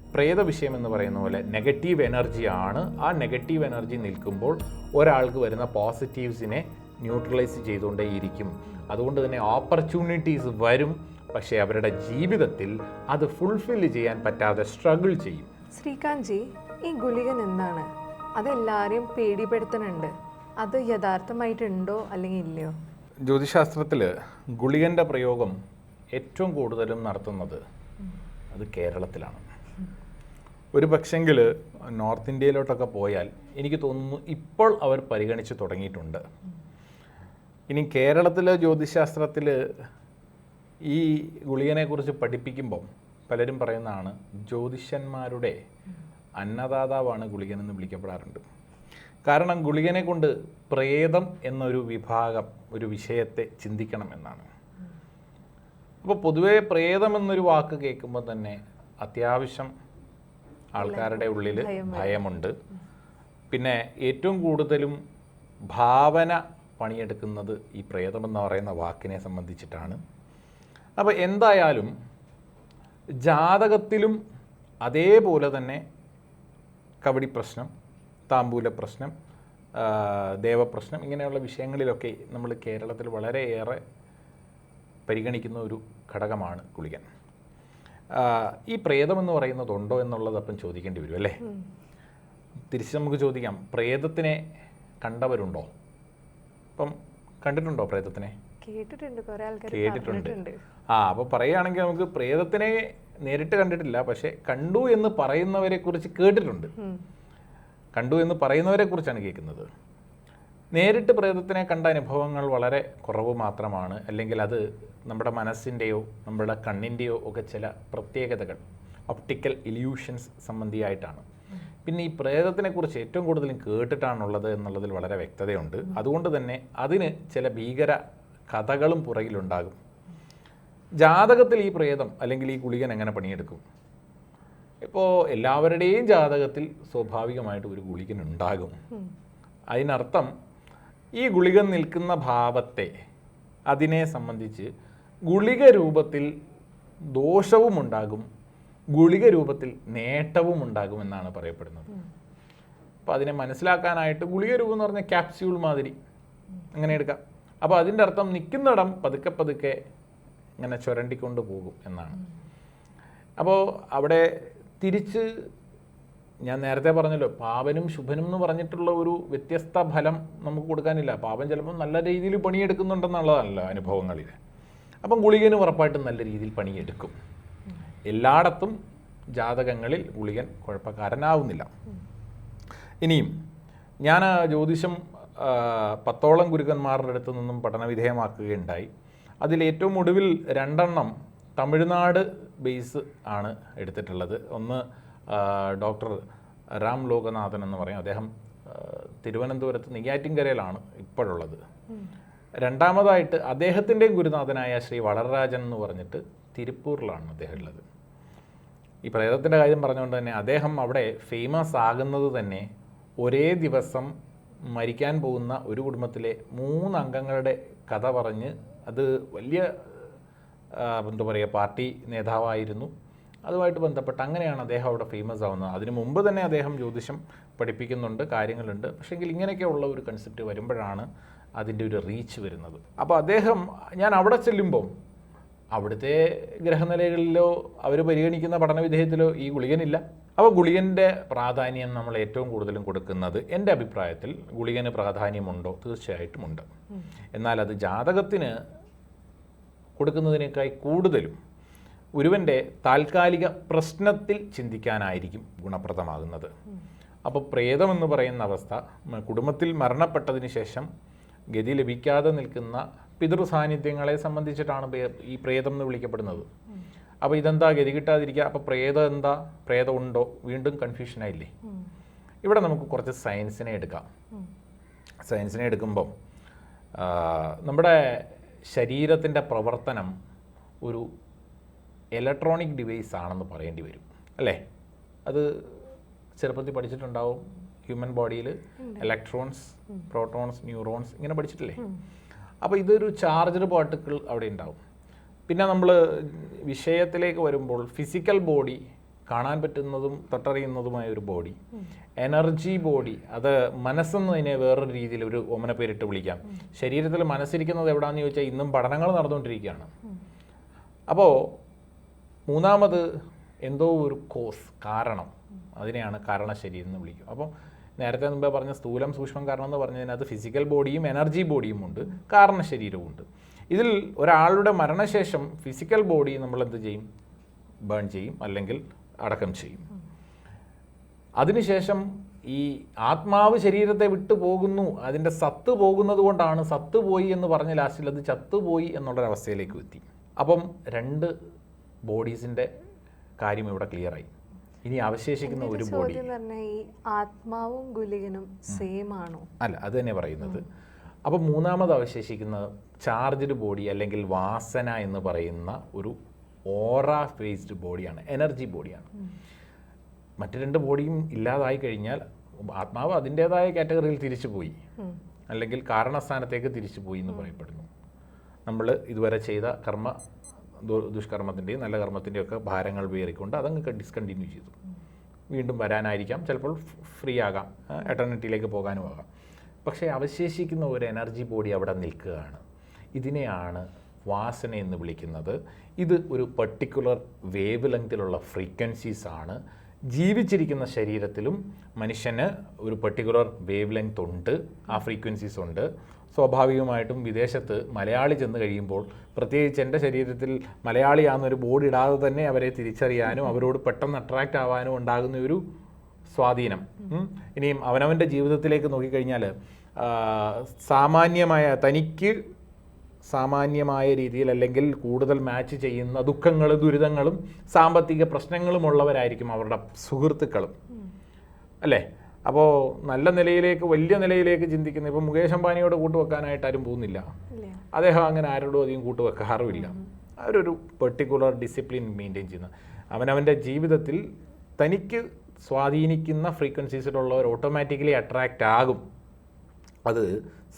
പ്രേത വിഷയം എന്ന് പറയുന്ന പോലെ നെഗറ്റീവ് എനർജി ആണ്. ആ നെഗറ്റീവ് എനർജി നിൽക്കുമ്പോൾ ഒരാൾക്ക് വരുന്ന പോസിറ്റീവ്സിനെ ന്യൂട്രലൈസ് ചെയ്തുകൊണ്ടേയിരിക്കും. അതുകൊണ്ട് തന്നെ ഓപ്പർച്യൂണിറ്റീസ് വരും. പക്ഷേ അവരുടെ ജീവിതത്തിൽ അത് ഫുൾഫിൽ ചെയ്യാൻ പറ്റാതെ സ്ട്രഗിൾ ചെയ്യും. ശ്രീകാന്ത് ജി ഈ ഗുളികൻ എന്താണ്? അതെല്ലാവരെയും പേടിപ്പെടുത്തുന്നുണ്ട്. അത് യഥാർത്ഥമായിട്ടുണ്ടോ അല്ലെങ്കിൽ ഇല്ലയോ? ജ്യോതിശാസ്ത്രത്തിൽ ഗുളികന്റെ പ്രയോഗം ഏറ്റവും കൂടുതലും നടത്തുന്നത് അത് കേരളത്തിലാണ്. ഒരു പക്ഷെങ്കിൽ നോർത്ത് ഇന്ത്യയിലോട്ടൊക്കെ പോയാൽ എനിക്ക് തോന്നുന്നു ഇപ്പോൾ അവർ പരിഗണിച്ച് തുടങ്ങിയിട്ടുണ്ട്. ഇനി കേരളത്തിലെ ജ്യോതിശാസ്ത്രത്തിൽ ഈ ഗുളികനെക്കുറിച്ച് പഠിപ്പിക്കുമ്പം പലരും പറയുന്നതാണ് ജ്യോതിഷന്മാരുടെ അന്നദാതാവാണ് ഗുളികൻ എന്ന് വിളിക്കപ്പെടാറുണ്ട്. കാരണം ഗുളികനെ കൊണ്ട് പ്രേതം എന്നൊരു വിഭാഗം ഒരു വിഷയത്തെ ചിന്തിക്കണം എന്നാണ്. അപ്പോൾ പൊതുവേ പ്രേതം എന്നൊരു വാക്ക് കേൾക്കുമ്പോൾ തന്നെ അത്യാവശ്യം ആൾക്കാരുടെ ഉള്ളിൽ ഭയമുണ്ട്. പിന്നെ ഏറ്റവും കൂടുതലും ഭാവന പണിയെടുക്കുന്നത് ഈ പ്രേതമെന്ന് പറയുന്ന വാക്കിനെ സംബന്ധിച്ചിട്ടാണ്. അപ്പോൾ എന്തായാലും ജാതകത്തിലും അതേപോലെ തന്നെ കവടി പ്രശ്നം താമ്പൂല പ്രശ്നം ദേവപ്രശ്നം ഇങ്ങനെയുള്ള വിഷയങ്ങളിലൊക്കെ നമ്മൾ കേരളത്തിൽ വളരെയേറെ പരിഗണിക്കുന്ന ഒരു ഘടകമാണ് ഗുളികൻ. ഈ പ്രേതം എന്ന് പറയുന്നത് ഉണ്ടോ എന്നുള്ളത് അപ്പം ചോദിക്കേണ്ടി വരും അല്ലേ? തിരിച്ച് നമുക്ക് ചോദിക്കാം. പ്രേതത്തിനെ കണ്ടവരുണ്ടോ? അപ്പം കണ്ടിട്ടുണ്ടോ പ്രേതത്തിനെ? കേട്ടിട്ടുണ്ട് കുറെ ആൾക്കാർ കേട്ടിട്ടുണ്ട്. ആ അപ്പോൾ പറയുകയാണെങ്കിൽ നമുക്ക് പ്രേതത്തിനെ നേരിട്ട് കണ്ടിട്ടില്ല പക്ഷെ കണ്ടു എന്ന് പറയുന്നവരെ കുറിച്ച് കേട്ടിട്ടുണ്ട് കണ്ടു എന്ന് പറയുന്നവരെ കുറിച്ചാണ് കേൾക്കുന്നത്. നേരിട്ട് പ്രേതത്തിനെ കണ്ട അനുഭവങ്ങൾ വളരെ കുറവ് മാത്രമാണ്. അല്ലെങ്കിൽ അത് നമ്മുടെ മനസ്സിന്റെയോ നമ്മുടെ കണ്ണിന്റെയോ ഒക്കെ ചില പ്രത്യേകതകൾ ഒപ്റ്റിക്കൽ ഇല്യൂഷൻസ് സംബന്ധിയായിട്ടാണ്. പിന്നെ ഈ പ്രേതത്തിനെക്കുറിച്ച് ഏറ്റവും കൂടുതലും കേട്ടിട്ടാണുള്ളത് എന്നുള്ളതിൽ വളരെ വ്യക്തതയുണ്ട്. അതുകൊണ്ട് തന്നെ അതിന് ചില ഭീകര കഥകളും പുറകിലുണ്ടാകും. ജാതകത്തിൽ ഈ പ്രേതം അല്ലെങ്കിൽ ഈ ഗുളികൻ എങ്ങനെ പണിയെടുക്കും? ഇപ്പോൾ എല്ലാവരുടെയും ജാതകത്തിൽ സ്വാഭാവികമായിട്ട് ഒരു ഗുളികൻ ഉണ്ടാകും. അതിനർത്ഥം ഈ ഗുളിക നിൽക്കുന്ന ഭാവത്തെ അതിനെ സംബന്ധിച്ച് ഗുളിക രൂപത്തിൽ ദോഷവും ഉണ്ടാകും ഗുളിക രൂപത്തിൽ നേട്ടവും ഉണ്ടാകും എന്നാണ് പറയപ്പെടുന്നത് അപ്പോൾ അതിനെ മനസ്സിലാക്കാനായിട്ട് ഗുളിക രൂപം എന്ന് പറഞ്ഞാൽ ക്യാപ്സ്യൂൾ മാതിരി. അങ്ങനെ എടുക്കാം. അപ്പോൾ അതിന്റെ അർത്ഥം നിൽക്കുന്നിടം പതുക്കെ പതുക്കെ ഇങ്ങനെ ചുരണ്ടിക്കൊണ്ട് പോകും എന്നാണ്. അപ്പോൾ അവിടെ തിരിച്ച് ഞാൻ നേരത്തെ പറഞ്ഞല്ലോ പാപനും ശുഭനും എന്ന് പറഞ്ഞിട്ടുള്ള ഒരു വ്യത്യസ്ത ഫലം നമുക്ക് കൊടുക്കാനില്ല. പാപൻ ചിലപ്പോൾ നല്ല രീതിയിൽ പണിയെടുക്കുന്നുണ്ടെന്നുള്ളതല്ല അനുഭവങ്ങളിൽ. അപ്പം ഗുളികനും ഉറപ്പായിട്ടും നല്ല രീതിയിൽ പണിയെടുക്കും. എല്ലായിടത്തും ജാതകങ്ങളിൽ ഗുളികൻ കുഴപ്പക്കാരനാവുന്നില്ല. ഇനിയും ഞാൻ ജ്യോതിഷം പത്തോളം ഗുരുക്കന്മാരുടെ അടുത്തു നിന്നും പഠനവിധേയമാക്കുകയുണ്ടായി. അതിൽ ഏറ്റവും ഒടുവിൽ രണ്ടെണ്ണം തമിഴ്നാട് ബേസ് ആണ് എടുത്തിട്ടുള്ളത്. ഒന്ന് ഡോക്ടർ രാം ലോകനാഥൻ എന്ന് പറയും. അദ്ദേഹം തിരുവനന്തപുരത്ത് നെയ്യാറ്റിൻകരയിലാണ് ഇപ്പോഴുള്ളത്. രണ്ടാമതായിട്ട് അദ്ദേഹത്തിന്റെയും ഗുരുനാഥനായ ശ്രീ വളരരാജൻ എന്ന് പറഞ്ഞിട്ട് തിരുപ്പൂരിലാണ് അദ്ദേഹം ഉള്ളത്. ഈ പ്രേതത്തിന്റെ കാര്യം പറഞ്ഞുകൊണ്ട് തന്നെ അദ്ദേഹം അവിടെ ഫേമസ് ആകുന്നത് തന്നെ ഒരേ ദിവസം മരിക്കാൻ പോകുന്ന ഒരു കുടുംബത്തിലെ മൂന്ന് അംഗങ്ങളുടെ കഥ പറഞ്ഞ് അത് വലിയ എന്താ പറയുക പാർട്ടി നേതാവായിരുന്നു. അതുമായിട്ട് ബന്ധപ്പെട്ട് അങ്ങനെയാണ് അദ്ദേഹം അവിടെ ഫേമസ് ആവുന്നത്. അതിനു മുമ്പ് തന്നെ അദ്ദേഹം ജ്യോതിഷം പഠിപ്പിക്കുന്നുണ്ട് കാര്യങ്ങളുണ്ട്. പക്ഷേങ്കിൽ ഇങ്ങനെയൊക്കെയുള്ള ഒരു കൺസെപ്റ്റ് വരുമ്പോഴാണ് അതിന്റെ ഒരു റീച്ച് വരുന്നത്. അപ്പോൾ അദ്ദേഹം ഞാൻ അവിടെ ചെല്ലുമ്പം അവിടുത്തെ ഗ്രഹനിലകളിലോ അവർ പരിഗണിക്കുന്ന പഠനവിധേയത്തിലോ ഈ ഗുളികനില്ല. അപ്പോൾ ഗുളികന്റെ പ്രാധാന്യം നമ്മൾ ഏറ്റവും കൂടുതലും കൊടുക്കുന്നത് എന്റെ അഭിപ്രായത്തിൽ ഗുളികന് പ്രാധാന്യമുണ്ടോ? തീർച്ചയായിട്ടുമുണ്ട് എന്നാൽ അത് ജാതകത്തിന് കൊടുക്കുന്നതിനേക്കാൾ കൂടുതലും ഒരുവന്റെ താൽക്കാലിക പ്രശ്നത്തിൽ ചിന്തിക്കാനായിരിക്കും ഗുണപ്രദമാകുന്നത്. അപ്പോൾ പ്രേതമെന്ന് പറയുന്ന അവസ്ഥ കുടുംബത്തിൽ മരണപ്പെട്ടതിന് ശേഷം ഗതി ലഭിക്കാതെ നിൽക്കുന്ന പിതൃ സാന്നിധ്യങ്ങളെ സംബന്ധിച്ചിട്ടാണ് ഈ പ്രേതം എന്ന് വിളിക്കപ്പെടുന്നത്. അപ്പോൾ ഇതെന്താ? ഗതി കിട്ടാതിരിക്കുക. അപ്പോൾ പ്രേതം എന്താ? പ്രേതം ഉണ്ടോ? വീണ്ടും കൺഫ്യൂഷനായില്ലേ ഇവിടെ നമുക്ക് കുറച്ച് സയൻസിനെ എടുക്കാം. സയൻസിനെ എടുക്കുമ്പം നമ്മുടെ ശരീരത്തിന്റെ പ്രവർത്തനം ഒരു ഇലക്ട്രോണിക് ഡിവൈസ് ആണെന്ന് പറയേണ്ടി വരും. അല്ലേ? അത് ചെറുപ്പത്തിൽ പഠിച്ചിട്ടുണ്ടാവും. ഹ്യൂമൻ ബോഡിയിൽ ഇലക്ട്രോൺസ് പ്രോട്ടോൺസ് ന്യൂറോൺസ് ഇങ്ങനെ പഠിച്ചിട്ടില്ലേ? അപ്പോൾ ഇതൊരു ചാർജഡ് പാർട്ടിക്കിൾ അവിടെ ഉണ്ടാവും. പിന്നെ നമ്മൾ വിഷയത്തിലേക്ക് വരുമ്പോൾ ഫിസിക്കൽ ബോഡി കാണാൻ പറ്റുന്നതും തൊട്ടറിയുന്നതുമായ ഒരു ബോഡി എനർജി ബോഡി അത് മനസ്സെന്നതിനെ വേറൊരു രീതിയിൽ ഒരു ഒമന പേരിട്ട് വിളിക്കാം. ശരീരത്തിൽ മനസ്സിരിക്കുന്നത് എവിടാന്ന് ചോദിച്ചാൽ ഇന്നും പഠനങ്ങൾ നടന്നുകൊണ്ടിരിക്കുകയാണ്. അപ്പോൾ മൂന്നാമത് എന്തോ ഒരു കോസ് കാരണം. അതിനെയാണ് കാരണശരീരം എന്ന് വിളിക്കും അപ്പം നേരത്തെ മുമ്പേ പറഞ്ഞ സ്ഥൂലം സൂക്ഷ്മം കാരണം എന്ന് പറഞ്ഞതിനകത്ത് ഫിസിക്കൽ ബോഡിയും എനർജി ബോഡിയും ഉണ്ട് കാരണശരീരവും ഉണ്ട്. ഇതിൽ ഒരാളുടെ മരണശേഷം ഫിസിക്കൽ ബോഡി നമ്മൾ എന്ത് ചെയ്യും? ബേൺ ചെയ്യും അല്ലെങ്കിൽ അടക്കം ചെയ്യും. അതിനുശേഷം ഈ ആത്മാവ് ശരീരത്തെ വിട്ടു പോകുന്നു അതിന്റെ സത്ത് പോകുന്നത് കൊണ്ടാണ് സത്ത് പോയി എന്ന് പറഞ്ഞ ലാസ്റ്റിൽ അത് ചത്തുപോയി എന്നുള്ളൊരവസ്ഥയിലേക്ക് എത്തി. അപ്പം രണ്ട് ബോഡീസിന്റെ കാര്യം ഇവിടെ ക്ലിയറായി ഇനി അവശേഷിക്കുന്ന ഒരു ബോഡി ഈ ആത്മാവും ഗുലികനും സെയിം ആണോ? അല്ല അത് തന്നെ പറയുന്നത്. അപ്പം മൂന്നാമത് അവശേഷിക്കുന്ന ചാർജ്ഡ് ബോഡി അല്ലെങ്കിൽ വാസന എന്ന് പറയുന്ന ഒരു ഓറ ഫേസ്ഡ് ബോഡിയാണ് എനർജി ബോഡിയാണ് മറ്റു രണ്ട് ബോഡിയും ഇല്ലാതായി കഴിഞ്ഞാൽ ആത്മാവ് അതിന്റേതായ കാറ്റഗറിയിൽ തിരിച്ചു പോയി. അല്ലെങ്കിൽ കാരണസ്ഥാനത്തേക്ക് തിരിച്ചു പോയി എന്ന് പറയപ്പെടുന്നു. നമ്മൾ ഇതുവരെ ചെയ്ത കർമ്മ ദുഷ്കർമ്മത്തിന്റെയും നല്ല കർമ്മത്തിന്റെയും ഒക്കെ ഭാരങ്ങൾ വേറിക്കൊണ്ട് അതങ്ങ് ഡിസ്കണ്ടിന്യൂ ചെയ്തു. വീണ്ടും വരാനായിരിക്കാം. ചിലപ്പോൾ ഫ്രീ ആകാം എറ്റർണിറ്റിയിലേക്ക് പോകാനും ആകാം. പക്ഷേ അവശേഷിക്കുന്ന ഒരു എനർജി ബോഡി അവിടെ നിൽക്കുകയാണ്. ഇതിനെയാണ് വാസന എന്ന് വിളിക്കുന്നത്. ഇത് ഒരു പർട്ടിക്കുലർ വേവ് ലെങ്തിലുള്ള ഫ്രീക്വൻസീസ് ആണ്. ജീവിച്ചിരിക്കുന്ന ശരീരത്തിലും മനുഷ്യന് ഒരു പർട്ടിക്കുലർ വേവ് ലെങ്ത് ഉണ്ട്. ആ ഫ്രീക്വൻസീസ് ഉണ്ട്. സ്വാഭാവികമായിട്ടും വിദേശത്ത് മലയാളി ചെന്ന് കഴിയുമ്പോൾ പ്രത്യേകിച്ച് എന്റെ ശരീരത്തിൽ മലയാളിയാണെന്നൊരു ബോർഡ് ഇടാതെ തന്നെ അവരെ തിരിച്ചറിയാനും അവരോട് പെട്ടെന്ന് അട്രാക്റ്റ് ആവാനും ഉണ്ടാകുന്ന ഒരു സ്വാധീനം. ഇനിയും അവനവന്റെ ജീവിതത്തിലേക്ക് നോക്കിക്കഴിഞ്ഞാൽ സാമാന്യമായ തനിക്ക് സാമാന്യമായ രീതിയിൽ അല്ലെങ്കിൽ കൂടുതൽ മാച്ച് ചെയ്യുന്ന ദുഃഖങ്ങളും ദുരിതങ്ങളും സാമ്പത്തിക പ്രശ്നങ്ങളുമുള്ളവരായിരിക്കും അവരുടെ സുഹൃത്തുക്കളും. അല്ലേ? അപ്പോൾ നല്ല നിലയിലേക്ക് വലിയ നിലയിലേക്ക് ചിന്തിക്കുന്ന ഇപ്പോൾ മുകേഷ് അംബാനിയോട് കൂട്ടുവെക്കാനായിട്ട് ആരും പോകുന്നില്ല. അദ്ദേഹം അങ്ങനെ ആരോടും അധികം കൂട്ടുവെക്കാറുമില്ല. അവരൊരു പെർട്ടിക്കുലർ ഡിസിപ്ലിൻ മെയിന്റെയിൻ ചെയ്യുന്ന അവനവന്റെ ജീവിതത്തിൽ തനിക്ക് സ്വാധീനിക്കുന്ന ഫ്രീക്വൻസീസിലുള്ളവർ ഓട്ടോമാറ്റിക്കലി അട്രാക്റ്റ് ആകും. അത്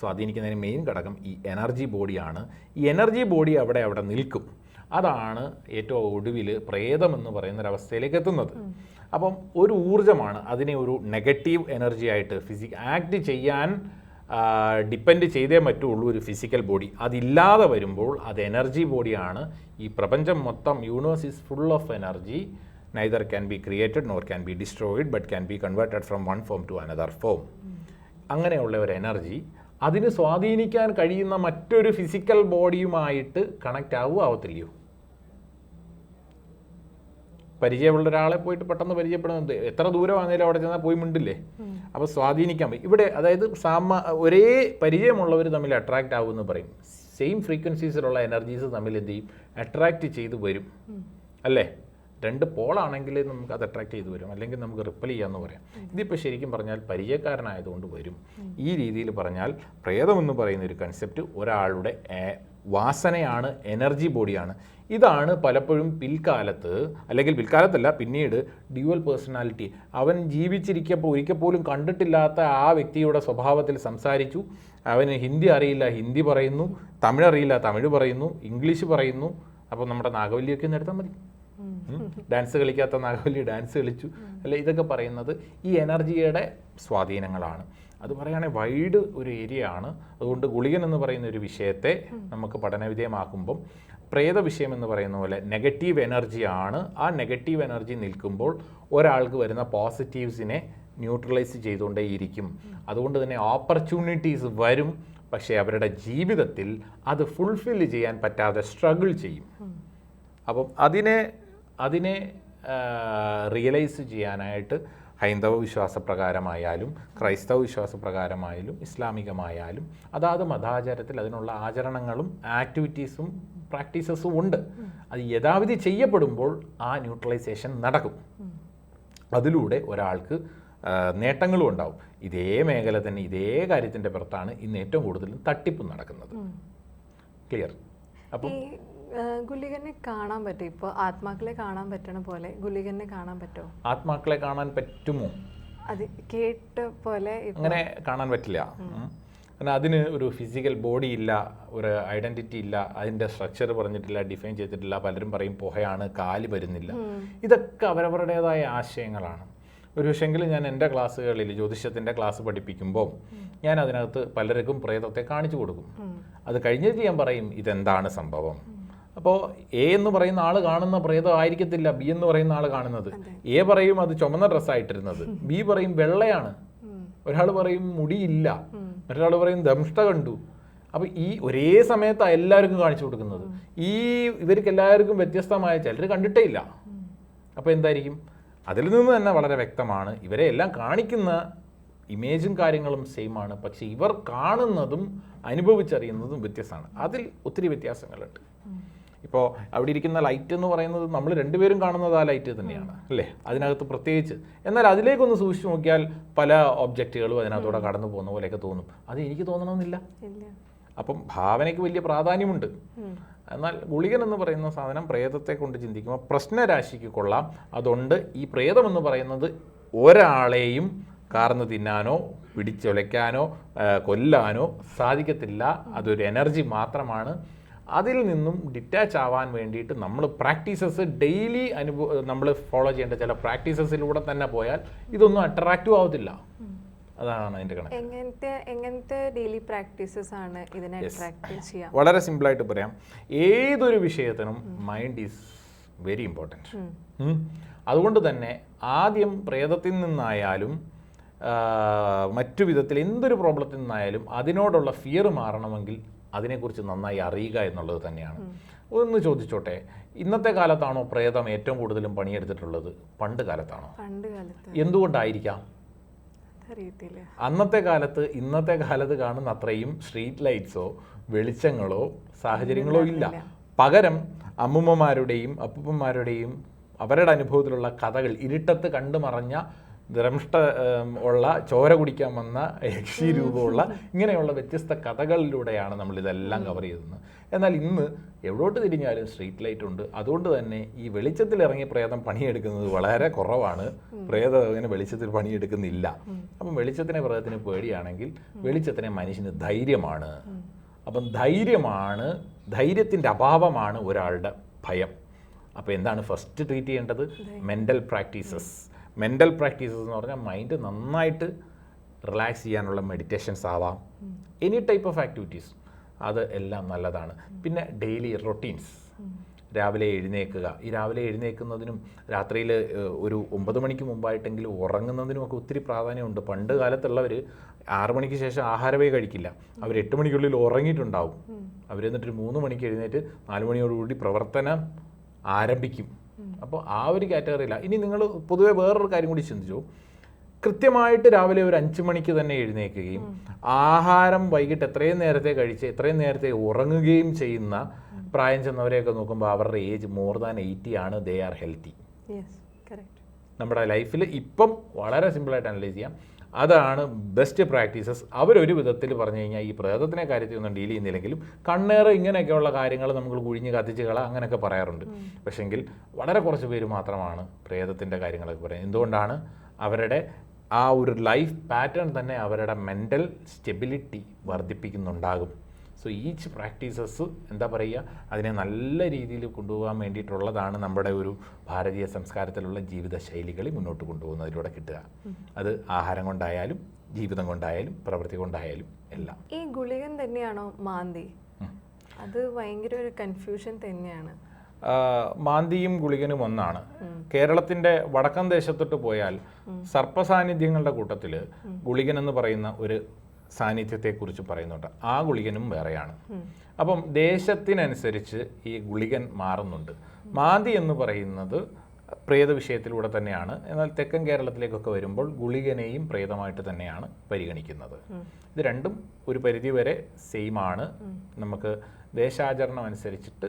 സ്വാധീനിക്കുന്നതിന് മെയിൻ ഘടകം ഈ എനർജി ബോഡിയാണ് ഈ എനർജി ബോഡി അവിടെ അവിടെ നിൽക്കും. അതാണ് ഏറ്റവും ഒടുവിൽ പ്രേതം എന്ന് പറയുന്ന ഒരവസ്ഥയിലേക്ക് എത്തുന്നത് അപ്പം ഒരു ഊർജമാണ് അതിനെ ഒരു നെഗറ്റീവ് എനർജി ആയിട്ട് ഫിസി ആക്ട് ചെയ്യാൻ ഡിപ്പെൻഡ് ചെയ്തേ പറ്റുള്ളൂ ഒരു ഫിസിക്കൽ ബോഡി അതില്ലാതെ വരുമ്പോൾ അത് എനർജി ബോഡിയാണ് ഈ പ്രപഞ്ചം മൊത്തം universe is full of energy neither can be created nor can be destroyed but can be converted from one form to another form അങ്ങനെയുള്ള ഒരു എനർജി അതിന് സ്വാധീനിക്കാൻ കഴിയുന്ന മറ്റൊരു ഫിസിക്കൽ ബോഡിയുമായിട്ട് കണക്റ്റ് ആവുക ആവത്തില്ലയോ? പരിചയമുള്ള ഒരാളെ പോയിട്ട് പെട്ടെന്ന് പരിചയപ്പെടുന്നത് എത്ര ദൂരമാണെങ്കിലും അവിടെ ചെന്നാൽ പോയി മിണ്ടില്ലേ? അപ്പോൾ സ്വാധീനിക്കാൻ പറ്റും ഇവിടെ അതായത് സാമ ഒരേ പരിചയമുള്ളവർ തമ്മിൽ അട്രാക്റ്റ് ആവുമെന്ന് പറയും. സെയിം ഫ്രീക്വൻസീസിലുള്ള എനർജീസ് തമ്മിൽ എന്ത് ചെയ്യും? അട്രാക്റ്റ് ചെയ്ത് വരും. അല്ലേ? രണ്ട് പോളാണെങ്കിൽ നമുക്ക് അത് അട്രാക്ട് ചെയ്ത് വരും. അല്ലെങ്കിൽ നമുക്ക് റിപ്പൽ ചെയ്യാമെന്ന് പറയാം. ഇതിപ്പോൾ ശരിക്കും പറഞ്ഞാൽ പരിചയക്കാരനായതുകൊണ്ട് വരും. ഈ രീതിയിൽ പറഞ്ഞാൽ പ്രേതം എന്ന് പറയുന്ന ഒരു കൺസെപ്റ്റ് ഒരാളുടെ വാസനയാണ് എനർജി ബോഡിയാണ് ഇതാണ് പലപ്പോഴും പിൽക്കാലത്ത് അല്ലെങ്കിൽ പിൽക്കാലത്തല്ല പിന്നീട് ഡ്യുവൽ പേഴ്സണാലിറ്റി അവൻ ജീവിച്ചിരിക്കപ്പോൾ ഒരിക്കൽ പോലും കണ്ടിട്ടില്ലാത്ത ആ വ്യക്തിയുടെ സ്വഭാവത്തിൽ സംസാരിച്ചു. അവന് ഹിന്ദി അറിയില്ല ഹിന്ദി പറയുന്നു. തമിഴ് അറിയില്ല തമിഴ് പറയുന്നു ഇംഗ്ലീഷ് പറയുന്നു. അപ്പോൾ നമ്മുടെ നാഗവല്ലിയൊക്കെ ഒന്ന് എടുത്താൽ മതി. ഡാൻസ് കളിക്കാത്ത നാഗവല്ലി ഡാൻസ് കളിച്ചു. അല്ല? ഇതൊക്കെ പറയുന്നത് ഈ എനർജിയുടെ സ്വാധീനങ്ങളാണ്. അത് പറയുകയാണെങ്കിൽ വൈഡ് ഒരു ഏരിയ ആണ് അതുകൊണ്ട് ഗുളികൻ എന്ന് പറയുന്ന ഒരു വിഷയത്തെ നമുക്ക് പഠനവിധേയമാക്കുമ്പം പ്രേത വിഷയം എന്ന് പറയുന്ന പോലെ നെഗറ്റീവ് എനർജി ആണ്. ആ നെഗറ്റീവ് എനർജി നിൽക്കുമ്പോൾ ഒരാൾക്ക് വരുന്ന പോസിറ്റീവ്സിനെ ന്യൂട്രലൈസ് ചെയ്തുകൊണ്ടേയിരിക്കും. അതുകൊണ്ട് തന്നെ ഓപ്പർച്യൂണിറ്റീസ് വരും. പക്ഷേ അവരുടെ ജീവിതത്തിൽ അത് ഫുൾഫിൽ ചെയ്യാൻ പറ്റാതെ സ്ട്രഗിൾ ചെയ്യും. അപ്പം അതിനെ അതിനെ റിയലൈസ് ചെയ്യാനായിട്ട് ഹൈന്ദവ വിശ്വാസപ്രകാരമായാലും ക്രൈസ്തവ വിശ്വാസപ്രകാരമായാലും ഇസ്ലാമികമായാലും അതാത് മതാചാരത്തിൽ അതിനുള്ള ആചരണങ്ങളും ആക്ടിവിറ്റീസും പ്രാക്ടീസസും ഉണ്ട്. അത് യഥാവിധി ചെയ്യപ്പെടുമ്പോൾ ആ ന്യൂട്രലൈസേഷൻ നടക്കും. അതിലൂടെ ഒരാൾക്ക് നേട്ടങ്ങളും ഉണ്ടാവും. ഇതേ മേഖല തന്നെ ഇതേ കാര്യത്തിന്റെ പുറത്താണ് ഇന്ന് ഏറ്റവും കൂടുതലും തട്ടിപ്പ് നടക്കുന്നത്. ക്ലിയർ അപ്പം ഗുലികനെ കാണാൻ പറ്റും ഇപ്പോൾ ആത്മാക്കളെ കാണാൻ പറ്റണ പോലെ ഗുലികനെ കാണാൻ പറ്റുമോ? ആത്മാക്കളെ കാണാൻ പറ്റുമോ? അത് കേട്ട പോലെ അങ്ങനെ കാണാൻ പറ്റില്ല. കാരണം അതിന് ഒരു ഫിസിക്കൽ ബോഡി ഇല്ല ഒരു ഐഡന്റിറ്റി ഇല്ല അതിന്റെ സ്ട്രക്ചർ പറഞ്ഞിട്ടില്ല ഡിഫൈൻ ചെയ്തിട്ടില്ല പലരും പറയും പുഹയാണ് കാൽ വരുന്നില്ല. ഇതൊക്കെ അവരവരുടേതായ ആശയങ്ങളാണ്. ഒരു പക്ഷെങ്കിൽ ഞാൻ എന്റെ ക്ലാസ്സുകളിൽ ജ്യോതിഷത്തിന്റെ ക്ലാസ് പഠിപ്പിക്കുമ്പോൾ ഞാൻ അതിനകത്ത് പലർക്കും പ്രേതത്തെ കാണിച്ചു കൊടുക്കും. അത് കഴിഞ്ഞിട്ട് ഞാൻ പറയും ഇതെന്താണ് സംഭവം? അപ്പോൾ എ എന്ന് പറയുന്ന ആൾ കാണുന്ന പ്രേതം ആയിരിക്കത്തില്ല. ബി എന്ന് പറയുന്ന ആൾ കാണുന്നത്. എ പറയും അത് ചുമന്ന ഡ്രസ്സായിട്ടിരുന്നത്. ബി പറയും വെള്ളയാണ്. ഒരാൾ പറയും മുടിയില്ല. മറ്റൊരാൾ പറയും ദംഷ്ട കണ്ടു. അപ്പോൾ ഈ ഒരേ സമയത്താണ് എല്ലാവർക്കും കാണിച്ചു കൊടുക്കുന്നത്. ഈ ഇവർക്ക് എല്ലാവർക്കും വ്യത്യസ്തമായ ചിലർ കണ്ടിട്ടേ ഇല്ല. അപ്പോൾ എന്തായിരിക്കും? അതിൽ നിന്ന് തന്നെ വളരെ വ്യക്തമാണ് ഇവരെ എല്ലാം കാണിക്കുന്ന ഇമേജും കാര്യങ്ങളും സെയിം ആണ്. പക്ഷേ ഇവർ കാണുന്നതും അനുഭവിച്ചറിയുന്നതും വ്യത്യസ്തമാണ്. അതിൽ ഒത്തിരി വ്യത്യാസങ്ങളുണ്ട്. ഇപ്പോൾ അവിടെ ഇരിക്കുന്ന ലൈറ്റ് എന്ന് പറയുന്നത് നമ്മൾ രണ്ടുപേരും കാണുന്നത് ആ ലൈറ്റ് തന്നെയാണ് അല്ലേ? അതിനകത്ത് പ്രത്യേകിച്ച്. എന്നാൽ അതിലേക്കൊന്ന് സൂക്ഷിച്ചു നോക്കിയാൽ പല ഒബ്ജക്റ്റുകളും അതിനകത്തൂടെ കടന്നു പോകുന്ന പോലെയൊക്കെ തോന്നും. അത് എനിക്ക് തോന്നണമെന്നില്ല. അപ്പം ഭാവനയ്ക്ക് വലിയ പ്രാധാന്യമുണ്ട്. എന്നാൽ ഗുളികൻ എന്ന് പറയുന്ന സാധനം പ്രേതത്തെ കൊണ്ട് ചിന്തിക്കുമ്പോൾ പ്രശ്നരാശിക്ക് കൊള്ളാം. അതുകൊണ്ട് ഈ പ്രേതം എന്ന് പറയുന്നത് ഒരാളെയും കാർന്ന് തിന്നാനോ പിടിച്ചൊലയ്ക്കാനോ കൊല്ലാനോ സാധിക്കത്തില്ല. അതൊരു എനർജി മാത്രമാണ്. അതിൽ നിന്നും ഡിറ്റാച്ച് ആവാൻ വേണ്ടിയിട്ട് നമ്മൾ പ്രാക്ടീസസ് ഡെയിലി അനുഭവ നമ്മൾ ഫോളോ ചെയ്യേണ്ട ചില പ്രാക്ടീസസിലൂടെ തന്നെ പോയാൽ ഇതൊന്നും അട്രാക്റ്റീവ് ആവത്തില്ല. അതാണ് അതിന്റെ കണക്ക്. എങ്ങനത്തെ എങ്ങനത്തെ ഡെയിലി പ്രാക്ടീസസ് ആണ് ഇതിനെ അട്രാക്ട് ചെയ്യാം? വളരെ സിമ്പിളായിട്ട് പറയാം. ഏതൊരു വിഷയത്തിനും മൈൻഡ് ഈസ് വെരി ഇമ്പോർട്ടന്റ് അതുകൊണ്ട് തന്നെ ആദ്യം പ്രേതത്തിൽ നിന്നായാലും മറ്റു വിധത്തിൽ എന്തൊരു പ്രോബ്ലത്തിൽ നിന്നായാലും അതിനോടുള്ള ഫിയർ മാറണമെങ്കിൽ അതിനെക്കുറിച്ച് നന്നായി അറിയുക എന്നുള്ളത് തന്നെയാണ്. ഒന്ന് ചോദിച്ചോട്ടെ ഇന്നത്തെ കാലത്താണോ പ്രേതം ഏറ്റവും കൂടുതലും പണിയെടുത്തിട്ടുള്ളത്? പണ്ട് കാലത്താണോ? പണ്ട് കാലത്ത്. എന്തുകൊണ്ടായിരിക്കാം? അന്നത്തെ കാലത്ത് ഇന്നത്തെ കാലത്ത് കാണുന്ന അത്രയും സ്ട്രീറ്റ് ലൈറ്റ്സോ വെളിച്ചങ്ങളോ സാഹചര്യങ്ങളോ ഇല്ല. പകരം അമ്മുമ്മമാരുടെയും അപ്പൂപ്പന്മാരുടെയും അവരുടെ അനുഭവത്തിലുള്ള കഥകൾ ഇരുട്ടത്ത് കണ്ടു മറഞ്ഞ ദ്രംഷ്ട ഉള്ള ചോര കുടിക്കാൻ വന്ന യക്ഷി രൂപമുള്ള ഇങ്ങനെയുള്ള വ്യത്യസ്ത കഥകളിലൂടെയാണ് നമ്മൾ ഇതെല്ലാം കവർ ചെയ്തത്. എന്നാൽ ഇന്ന് എവിടോട്ട് തിരിഞ്ഞാലും സ്ട്രീറ്റ് ലൈറ്റ് ഉണ്ട്. അതുകൊണ്ട് തന്നെ ഈ വെളിച്ചത്തിൽ ഇറങ്ങി പ്രേതം പണിയെടുക്കുന്നത് വളരെ കുറവാണ്. പ്രേതം അങ്ങനെ വെളിച്ചത്തിൽ പണിയെടുക്കുന്നില്ല. അപ്പം വെളിച്ചത്തിനെ പ്രേതത്തിന് പേടിയാണെങ്കിൽ വെളിച്ചത്തിനെ മനുഷ്യന് ധൈര്യമാണ്. അപ്പം ധൈര്യമാണ് ധൈര്യത്തിന്റെ അഭാവമാണ് ഒരാളുടെ ഭയം. അപ്പോൾ എന്താണ് ഫസ്റ്റ് ട്രീറ്റ് ചെയ്യേണ്ടത്? മെന്റൽ പ്രാക്ടീസസ് മെന്റൽ പ്രാക്ടീസസ് എന്ന് പറഞ്ഞാൽ മൈൻഡ് നന്നായിട്ട് റിലാക്സ് ചെയ്യാനുള്ള മെഡിറ്റേഷൻസ് ആവാം. എനി ടൈപ്പ് ഓഫ് ആക്ടിവിറ്റീസ് അത് എല്ലാം നല്ലതാണ്. പിന്നെ ഡെയിലി റൊട്ടീൻസ് രാവിലെ എഴുന്നേൽക്കുക. ഈ രാവിലെ എഴുന്നേൽക്കുന്നതിനും രാത്രിയിൽ ഒരു ഒമ്പത് മണിക്ക് മുമ്പായിട്ടെങ്കിലും ഉറങ്ങുന്നതിനും ഒക്കെ ഒത്തിരി പ്രാധാന്യമുണ്ട്. പണ്ട് കാലത്തുള്ളവർ ആറു മണിക്ക് ശേഷം ആഹാരമേ കഴിക്കില്ല. അവർ എട്ട് മണിക്കുള്ളിൽ ഉറങ്ങിയിട്ടുണ്ടാവും. അവരെന്നിട്ടൊരു മൂന്ന് മണിക്ക് എഴുന്നേറ്റ് നാല് മണിയോടുകൂടി പ്രവർത്തനം ആരംഭിക്കും. അപ്പോൾ ആ ഒരു കാറ്റഗറിയില്ല ഇനി നിങ്ങൾ പൊതുവെ വേറൊരു കാര്യം കൂടി ചിന്തിച്ചു. കൃത്യമായിട്ട് രാവിലെ ഒരു അഞ്ച് മണിക്ക് തന്നെ എഴുന്നേൽക്കുകയും ആഹാരം വൈകിട്ട് എത്രയും നേരത്തെ കഴിച്ച് എത്രയും നേരത്തെ ഉറങ്ങുകയും ചെയ്യുന്ന പ്രായം ചെന്നവരെയൊക്കെ നോക്കുമ്പോൾ അവരുടെ ഏജ് മോർ ദാൻ എയ്റ്റി ആണ്. ദേ ആർ ഹെൽത്തി നമ്മുടെ ലൈഫിൽ ഇപ്പം വളരെ സിമ്പിളായിട്ട് അനലൈസ് ചെയ്യാം. അതാണ് ബെസ്റ്റ് പ്രാക്ടീസസ് അവരൊരു വിധത്തിൽ പറഞ്ഞു കഴിഞ്ഞാൽ ഈ പ്രേതത്തിനെ കാര്യത്തിൽ ഒന്നും ഡീൽ ചെയ്യുന്നില്ലെങ്കിലും കണ്ണേറ് ഇങ്ങനെയൊക്കെയുള്ള കാര്യങ്ങൾ നമ്മൾ കുഴിഞ്ഞ് കത്തിച്ച് കള അങ്ങനെയൊക്കെ പറയാറുണ്ട്. പക്ഷെങ്കിൽ വളരെ കുറച്ച് പേര് മാത്രമാണ് പ്രേതത്തിന്റെ കാര്യങ്ങളൊക്കെ പറയുന്നത്. എന്തുകൊണ്ടാണ്? അവരുടെ ആ ഒരു ലൈഫ് പാറ്റേൺ തന്നെ അവരുടെ മെന്റൽ സ്റ്റെബിലിറ്റി വർദ്ധിപ്പിക്കുന്നുണ്ടാകും. സോ ഈച്ച് പ്രാക്ടീസസ് എന്താ പറയുക? അതിനെ നല്ല രീതിയിൽ കൊണ്ടുപോകാൻ വേണ്ടിയിട്ടുള്ളതാണ് നമ്മുടെ ഒരു ഭാരതീയ സംസ്കാരത്തിലുള്ള ജീവിത ശൈലികളിൽ മുന്നോട്ട് കൊണ്ടുപോകുന്നതിലൂടെ കിട്ടുക. അത് ആഹാരം കൊണ്ടായാലും ജീവിതം കൊണ്ടായാലും പ്രവൃത്തി കൊണ്ടായാലും എല്ലാം. ഈ ഗുളികൻ തന്നെയാണോ മാന്തി? അത് ഭയങ്കര ഒരു കൺഫ്യൂഷൻ തന്നെയാണ്. മാന്തിയും ഗുളികനും ഒന്നാണ്. കേരളത്തിന്റെ വടക്കൻ ദേശത്തോട്ട് പോയാൽ സർപ്പസാന്നിധ്യങ്ങളുടെ കൂട്ടത്തിൽ ഗുളികൻ എന്ന് പറയുന്ന ഒരു സാന്നിധ്യത്തെക്കുറിച്ച് പറയുന്നുണ്ട്. ആ ഗുളികനും വേറെയാണ്. അപ്പം ദേശത്തിനനുസരിച്ച് ഈ ഗുളികൻ മാറുന്നുണ്ട്. മാന്തി എന്ന് പറയുന്നത് പ്രേത വിഷയത്തിലൂടെ തന്നെയാണ്. എന്നാൽ തെക്കൻ കേരളത്തിലേക്കൊക്കെ വരുമ്പോൾ ഗുളികനെയും പ്രേതമായിട്ട് തന്നെയാണ് പരിഗണിക്കുന്നത്. ഇത് രണ്ടും ഒരു പരിധിവരെ സെയിം ആണ്. നമുക്ക് ദേശാചരണം അനുസരിച്ചിട്ട്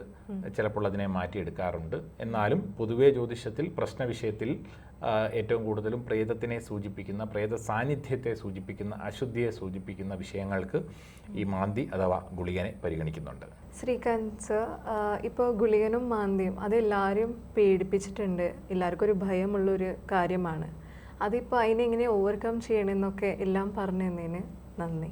ചിലപ്പോൾ അതിനെ മാറ്റിയെടുക്കാറുണ്ട്. എന്നാലും പൊതുവെ ജ്യോതിഷത്തിൽ പ്രശ്ന വിഷയത്തിൽ ഏറ്റവും കൂടുതലും പ്രേതത്തിനെ സൂചിപ്പിക്കുന്ന പ്രേത സാന്നിധ്യത്തെ സൂചിപ്പിക്കുന്ന അശുദ്ധിയെ സൂചിപ്പിക്കുന്ന വിഷയങ്ങൾക്ക് ഈ മാന്തി അഥവാ ഗുളികനെ പരിഗണിക്കുന്നുണ്ട്. ശ്രീകാന്ത് സർ ഇപ്പോൾ ഗുളികനും മാന്തിയും അതെല്ലാവരും പേടിപ്പിച്ചിട്ടുണ്ട്. എല്ലാവർക്കും ഒരു ഭയമുള്ളൊരു കാര്യമാണ്. അതിപ്പോൾ അതിനെങ്ങനെ ഓവർകം ചെയ്യണമെന്നൊക്കെ എല്ലാം പറഞ്ഞു തന്നതിന് നന്ദി.